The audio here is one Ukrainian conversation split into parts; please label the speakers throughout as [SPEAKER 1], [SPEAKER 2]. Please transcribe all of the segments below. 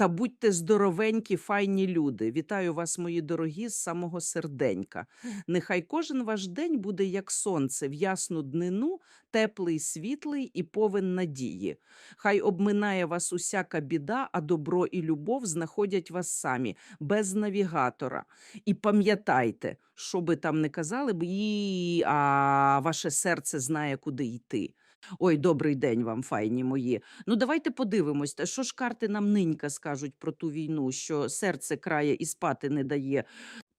[SPEAKER 1] Та будьте здоровенькі, файні люди. Вітаю вас, мої дорогі, з самого серденька. Нехай кожен ваш день буде як сонце в ясну днину, теплий, світлий і повен надії. Хай обминає вас усяка біда, а добро і любов знаходять вас самі, без навігатора. І пам'ятайте, що би там не казали б, «Ї, а ваше серце знає, куди йти. Ой, добрий день вам, файні мої. Ну, давайте подивимось, що ж карти нам нинька скажуть про ту війну, що серце крає і спати не дає.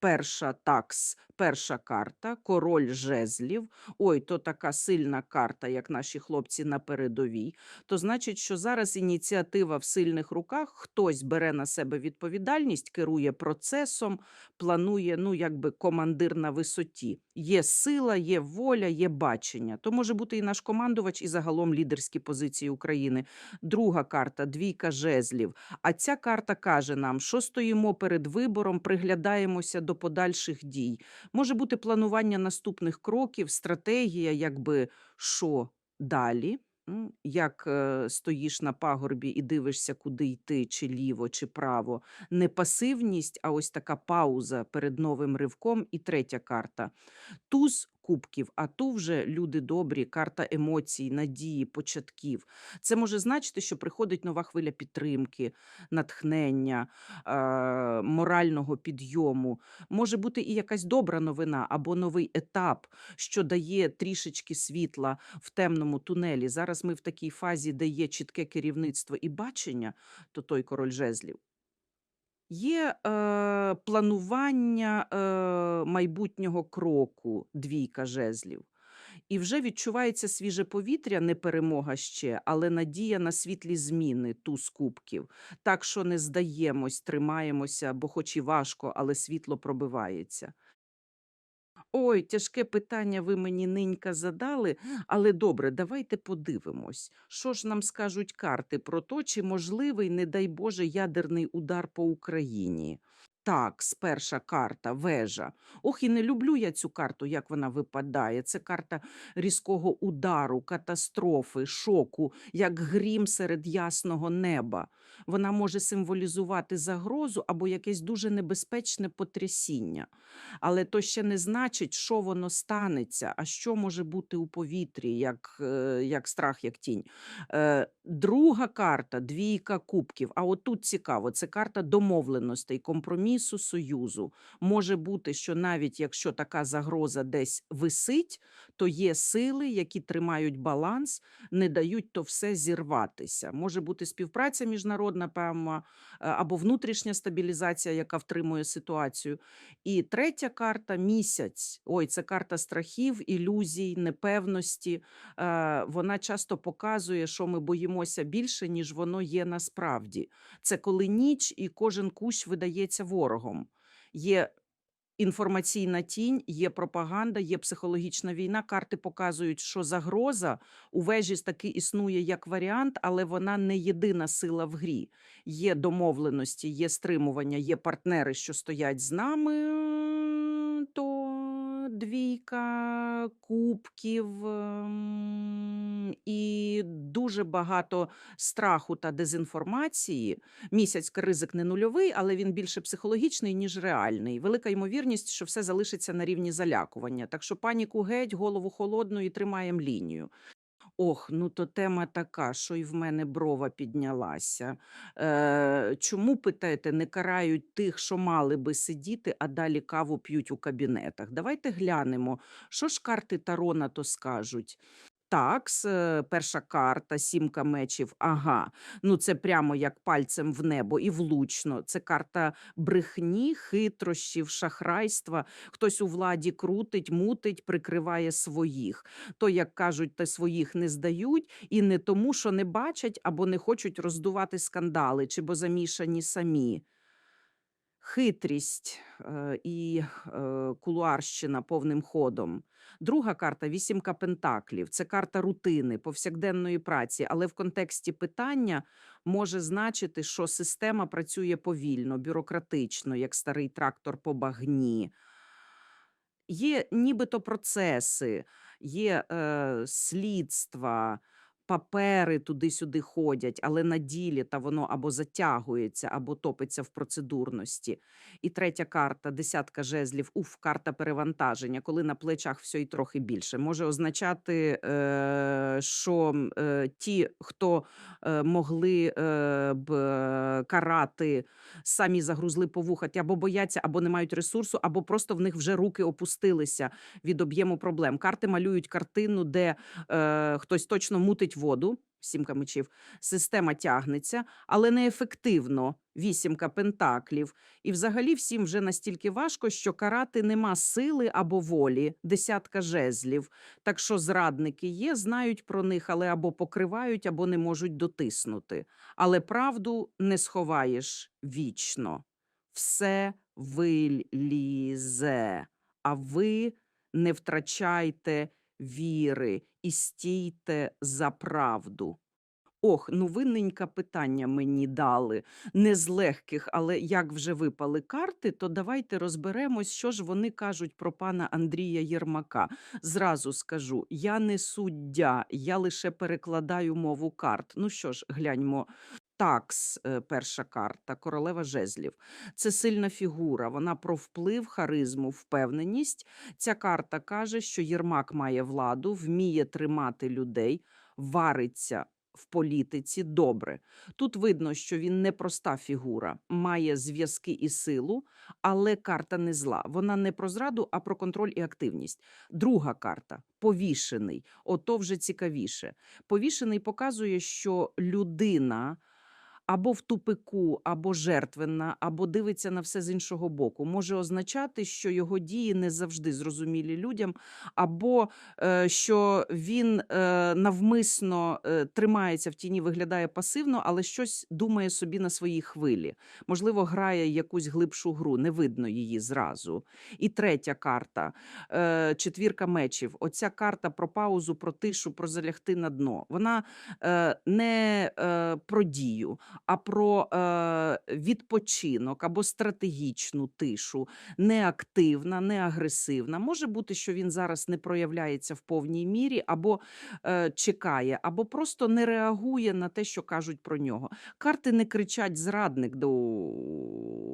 [SPEAKER 1] Перша такс, перша карта, король жезлів. Ой, то така сильна карта, як наші хлопці на передовій. То значить, що зараз ініціатива в сильних руках, хтось бере на себе відповідальність, керує процесом, планує, ну, якби командир на висоті. Є сила, є воля, є бачення. То може бути і наш командувач, і загалом лідерські позиції України. Друга карта двійка жезлів. А ця карта каже нам, що стоїмо перед вибором, приглядаємося до подальших дій. Може бути планування наступних кроків, стратегія, якби що далі. Як е, стоїш на пагорбі і дивишся, куди йти, чи ліво, чи право. Не пасивність, а ось така пауза перед новим ривком. І третя карта туз кубків, а ту вже люди добрі, карта емоцій, надії, початків. Це може значити, що приходить нова хвиля підтримки, натхнення, е, морального підйому. Може бути і якась добра новина або новий етап, що дає трішечки світла в темному тунелі. Зараз ми в такій фазі, де є чітке керівництво і бачення, то той король жезлів. Є е, планування е, майбутнього кроку, двійка жезлів. І вже відчувається свіже повітря, не перемога ще, але надія на світлі зміни туз кубків. Так що не здаємось, тримаємося, бо хоч і важко, але світло пробивається. Ой, тяжке питання ви мені нинька задали, але добре, давайте подивимось. Що ж нам скажуть карти про то, чи можливий, не дай Боже, ядерний удар по Україні? Так, перша карта, вежа. Ох, і не люблю я цю карту, як вона випадає. Це карта різкого удару, катастрофи, шоку, як грім серед ясного неба. Вона може символізувати загрозу або якесь дуже небезпечне потрясіння. Але то ще не значить, що воно станеться, а що може бути у повітрі, як, е, як страх, як тінь. Е, друга карта двійка кубків. А отут цікаво, це карта домовленостей, компромісу, союзу. Може бути, що навіть якщо така загроза десь висить, то є сили, які тримають баланс, не дають то все зірватися. Може бути співпраця міжнародна, певна, е, або внутрішня стабілізація, яка втримує ситуацію. І третя карта місяць. Ой, це карта страхів, ілюзій, непевності. Е, Вона часто показує, що ми боїмося більше, ніж воно є насправді. Це коли ніч і кожен кущ видається ворогом. Є інформаційна тінь, є пропаганда, є психологічна війна. Карти показують, що загроза у вежі таки існує як варіант, але вона не єдина сила в грі. Є домовленості, є стримування, є партнери, що стоять з нами. Двійка кубків ем, і дуже багато страху та дезінформації. Місяць ризик не нульовий, але він більше психологічний, ніж реальний. Велика ймовірність, що все залишиться на рівні залякування. Так що паніку геть, голову холодну і тримаємо лінію. Ох, ну то тема така, що й в мене брова піднялася. Е, чому, питаєте, не карають тих, що мали би сидіти, а далі каву п'ють у кабінетах? Давайте глянемо, що ж карти Таро на то скажуть. Так, е, перша карта, сімка мечів. Ага, ну це прямо як пальцем в небо і влучно. Це карта брехні, хитрощів, шахрайства. Хтось у владі крутить, мутить, прикриває своїх. То, як кажуть, та своїх не здають, і не тому, що не бачать або не хочуть роздувати скандали, чи бо замішані самі. Хитрість е, і е, кулуарщина повним ходом. Друга карта вісімка пентаклів. Це карта рутини, повсякденної праці, але в контексті питання може значити, що система працює повільно, бюрократично, як старий трактор по багні. Є нібито процеси, є е, слідства, папери туди-сюди ходять, але на ділі та воно або затягується, або топиться в процедурності. І третя карта десятка жезлів. Уф, карта перевантаження, коли на плечах все і трохи більше. Може означати, е, що е, ті, хто е, могли б карати, самі загрузли по вухать, або бояться, або не мають ресурсу, або просто в них вже руки опустилися від об'єму проблем. Карти малюють картину, де е, хтось точно мутить воду. Сімка мечів, система тягнеться, але неефективно. Вісімка пентаклів. І взагалі всім вже настільки важко, що карати нема сили або волі, десятка жезлів. Так що зрадники є, знають про них, але або покривають, або не можуть дотиснути. Але правду не сховаєш вічно. Все вилізе, а ви не втрачайте віри і стійте за правду. Ох, ну питання мені дали. Не з легких, але як вже випали карти, то давайте розберемось, що ж вони кажуть про пана Андрія Єрмака. Зразу скажу: я не суддя, я лише перекладаю мову карт. Ну що ж, гляньмо. Такс, е, перша карта, королева жезлів. Це сильна фігура. Вона про вплив, харизму, впевненість. Ця карта каже, що Єрмак має владу, вміє тримати людей, вариться в політиці добре. Тут видно, що він не проста фігура, має зв'язки і силу, але карта не зла. Вона не про зраду, а про контроль і активність. Друга карта повішений. Ото вже цікавіше. Повішений показує, що людина або в тупику, або жертвенна, або дивиться на все з іншого боку, може означати, що його дії не завжди зрозумілі людям, або е, що він е, навмисно е, тримається в тіні, виглядає пасивно, але щось думає собі на своїй хвилі. Можливо, грає якусь глибшу гру, не видно її зразу. І третя карта четвірка мечів. Оця карта про паузу, про тишу, про залягти на дно. Вона не про дію, а про е, відпочинок або стратегічну тишу, не активна, не агресивна. Може бути, що він зараз не проявляється в повній мірі, або е, чекає, або просто не реагує на те, що кажуть про нього. Карти не кричать зрадник, до...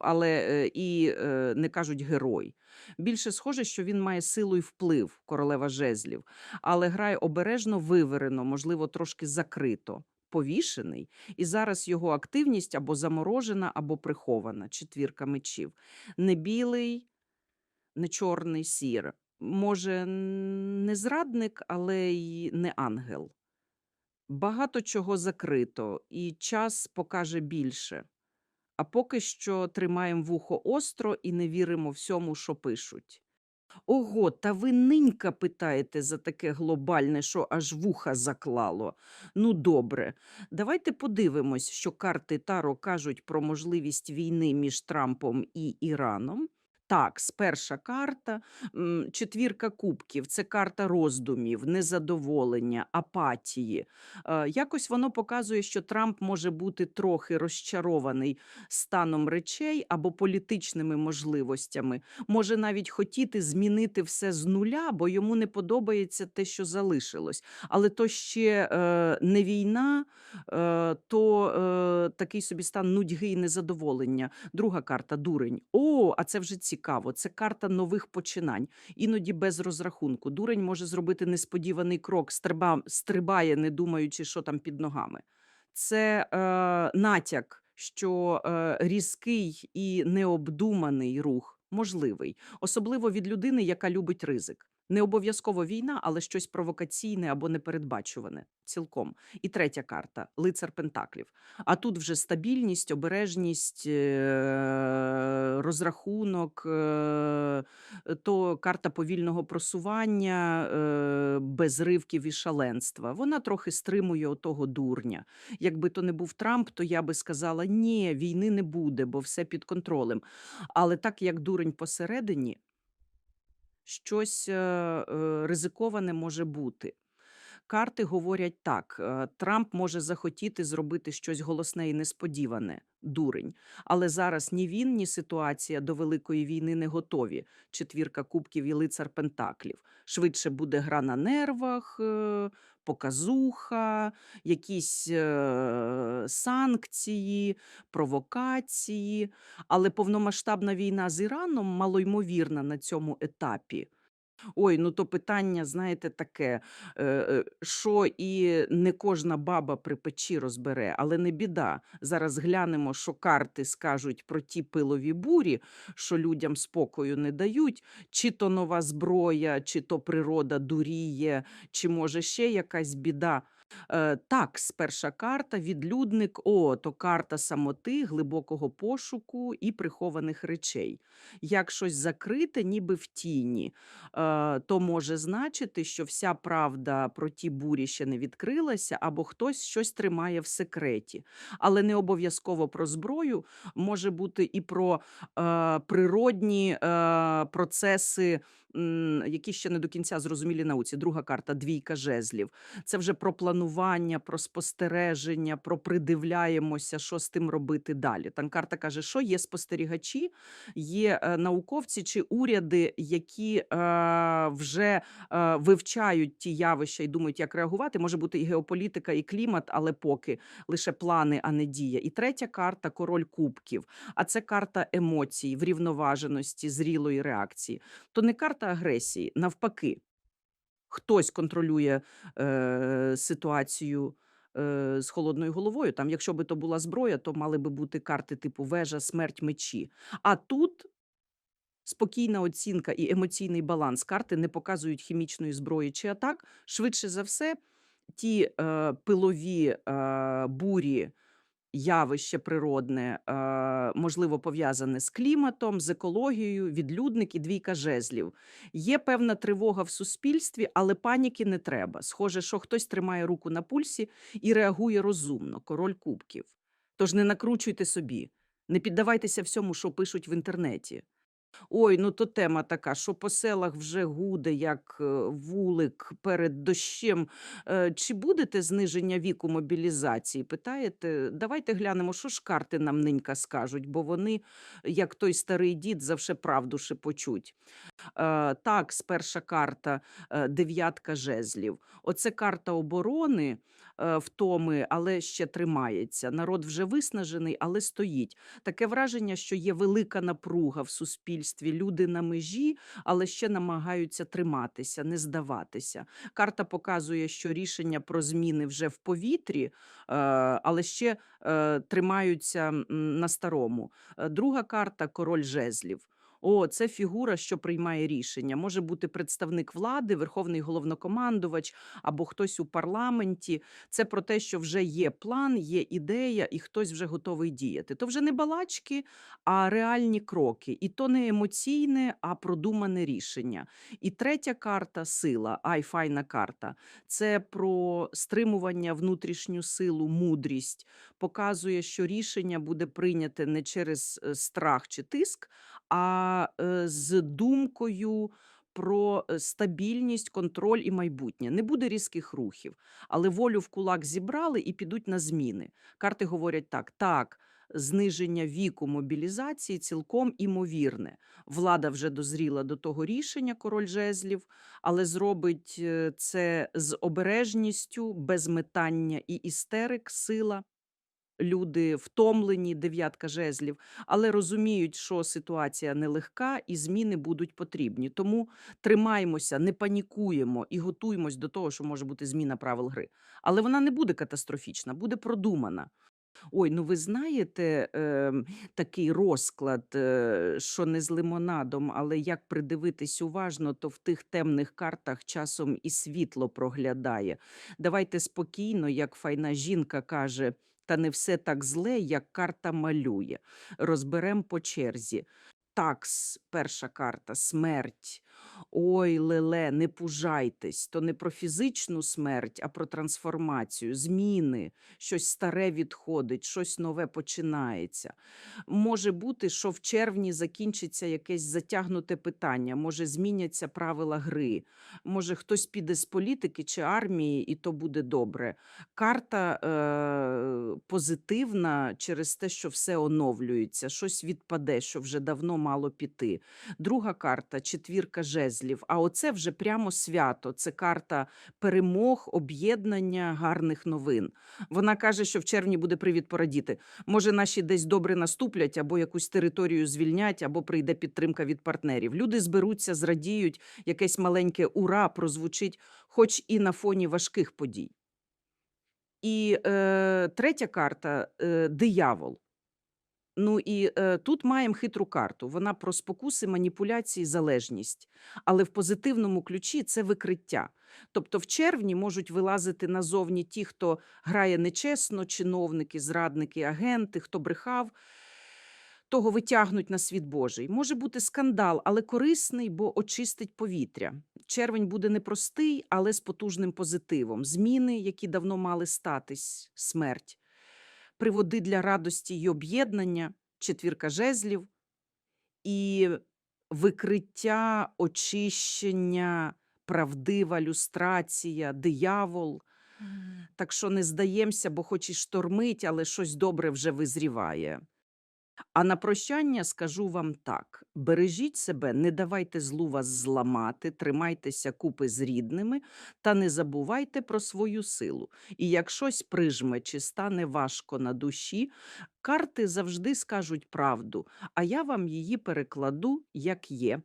[SPEAKER 1] але е, і е, не кажуть герой. Більше схоже, що він має силу і вплив, королева жезлів, але грає обережно виверено, можливо, трошки закрито. Повішений, і зараз його активність або заморожена, або прихована. Четвірка мечів. Не білий, не чорний, сір. Може, не зрадник, але й не ангел. Багато чого закрито, і час покаже більше. А поки що тримаємо вухо остро і не віримо всьому, що пишуть. Ого, та ви нинька питаєте за таке глобальне, що аж вуха заклало. Ну, добре. Давайте подивимось, що карти Таро кажуть про можливість війни між Трампом і Іраном. Так, перша карта, четвірка кубків це карта роздумів, незадоволення, апатії. Е, Якось воно показує, що Трамп може бути трохи розчарований станом речей або політичними можливостями, може навіть хотіти змінити все з нуля, бо йому не подобається те, що залишилось. Але то ще е, не війна, е, то такий собі стан нудьги і незадоволення. Друга карта дурень. О, а це вже цікаво. Це карта нових починань, іноді без розрахунку. Дурень може зробити несподіваний крок, стриба, стрибає, не думаючи, що там під ногами. Це е, натяк, що е, різкий і необдуманий рух можливий, особливо від людини, яка любить ризик. Не обов'язково війна, але щось провокаційне або непередбачуване. Цілком. І третя карта лицар Пентаклів. А тут вже стабільність, обережність, е, розрахунок, е, то карта повільного просування, е, без ривків і шаленства. Вона трохи стримує отого дурня. Якби то не був Трамп, то я би сказала: ні, війни не буде, бо все під контролем. Але так як дурень посередині, щось е, е, ризиковане може бути. Карти говорять так: е, Трамп може захотіти зробити щось голосне і несподіване, дурень. Але зараз ні він, ні ситуація до великої війни не готові. Четвірка кубків і лицар Пентаклів. Швидше буде гра на нервах, показуха, якісь е, санкції, провокації. Але повномасштабна війна з Іраном малоймовірна на цьому етапі. Ой, ну то питання, знаєте, таке, е, е, що і не кожна баба при печі розбере, але не біда. Зараз глянемо, що карти скажуть про ті пилові бурі, що людям спокою не дають, чи то нова зброя, чи то природа дуріє, чи може ще якась біда. Е, такс, перша карта, відлюдник. О, то карта самоти, глибокого пошуку і прихованих речей. Як щось закрите, ніби в тіні, е, то може значити, що вся правда про ті бурі ще не відкрилася, або хтось щось тримає в секреті. Але не обов'язково про зброю, може бути і про е, природні е, процеси, які ще не до кінця зрозумілі науці. Друга карта двійка жезлів. Це вже про планування, про спостереження, про придивляємося, що з тим робити далі. Там карта каже, що є спостерігачі, є е, науковці чи уряди, які е, вже е, вивчають ті явища і думають, як реагувати. Може бути і геополітика, і клімат, але поки лише плани, а не дія. І третя карта король кубків. А це карта емоцій, врівноваженості, зрілої реакції. То не карта агресії, навпаки. Хтось контролює е, ситуацію е, з холодною головою. Там, якщо би то була зброя, то мали би бути карти типу вежа, смерть, мечі. А тут спокійна оцінка і емоційний баланс. Карти не показують хімічної зброї чи атак. Швидше за все, ті е, пилові е, бурі. Явище природне, можливо, пов'язане з кліматом, з екологією, відлюдник і двійка жезлів. Є певна тривога в суспільстві, але паніки не треба. Схоже, що хтось тримає руку на пульсі і реагує розумно. Король кубків. Тож не накручуйте собі, не піддавайтеся всьому, що пишуть в інтернеті. Ой, ну то тема така, що по селах вже гуде, як е, вулик перед дощем. Е, Чи будете зниження віку мобілізації? Питаєте? Давайте глянемо, що ж карти нам нинька скажуть, бо вони, як той старий дід, завше правду шепочуть. Е, Так, перша карта е, дев'ятка жезлів. Оце карта оборони, е, втоми, але ще тримається. Народ вже виснажений, але стоїть. Таке враження, що є велика напруга в суспільстві. Люди на межі, але ще намагаються триматися, не здаватися. Карта показує, що рішення про зміни вже в повітрі, але ще тримаються на старому. Друга карта король жезлів. О, це фігура, що приймає рішення. Може бути представник влади, верховний головнокомандувач або хтось у парламенті. Це про те, що вже є план, є ідея, і хтось вже готовий діяти. То вже не балачки, а реальні кроки. І то не емоційне, а продумане рішення. І третя карта сила, ай, файна карта. Це про стримування внутрішню силу, мудрість. Показує, що рішення буде прийняте не через е, страх чи тиск, а е, з думкою про е, стабільність, контроль і майбутнє. Не буде різких рухів, але волю в кулак зібрали і підуть на зміни. Карти говорять так: так. Зниження віку мобілізації цілком імовірне. Влада вже дозріла до того рішення, король жезлів, але зробить е, це з обережністю, без метання і істерик, сила. Люди втомлені, дев'ятка жезлів, але розуміють, що ситуація нелегка і зміни будуть потрібні. Тому тримаємося, не панікуємо і готуємось до того, що може бути зміна правил гри. Але вона не буде катастрофічна, буде продумана. Ой, ну ви знаєте ем, такий розклад, е, що не з лимонадом, але як придивитись уважно, то в тих темних картах часом і світло проглядає. Давайте спокійно, як файна жінка каже, та не все так зле, як карта малює. Розберемо по черзі. Такс, перша карта, смерть. Ой, леле, не пужайтесь, то не про фізичну смерть, а про трансформацію, зміни, щось старе відходить, щось нове починається. Може бути, що в червні закінчиться якесь затягнуте питання, може зміняться правила гри, може хтось піде з політики чи армії, і то буде добре. Карта е, позитивна через те, що все оновлюється, щось відпаде, що вже давно мало піти. Друга карта четвірка жезлів. А оце вже прямо свято. Це карта перемог, об'єднання, гарних новин. Вона каже, що в червні буде привід порадіти. Може, наші десь добре наступлять, або якусь територію звільнять, або прийде підтримка від партнерів. Люди зберуться, зрадіють, якесь маленьке ура прозвучить, хоч і на фоні важких подій. І е, третя карта е, диявол. Ну і е, тут маємо хитру карту. Вона про спокуси, маніпуляції, залежність. Але в позитивному ключі це викриття. Тобто в червні можуть вилазити назовні ті, хто грає нечесно, чиновники, зрадники, агенти, хто брехав. Того витягнуть на світ Божий. Може бути скандал, але корисний, бо очистить повітря. Червень буде непростий, але з потужним позитивом. Зміни, які давно мали статись, смерть приводи для радості й об'єднання, четвірка жезлів, і викриття, очищення, правдива люстрація, диявол. Так що не здаємося, бо хоч і штормить, але щось добре вже визріває. А на прощання скажу вам так: бережіть себе, не давайте злу вас зламати, тримайтеся купи з рідними та не забувайте про свою силу. І як щось прижме чи стане важко на душі, карти завжди скажуть правду, а я вам її перекладу, як є.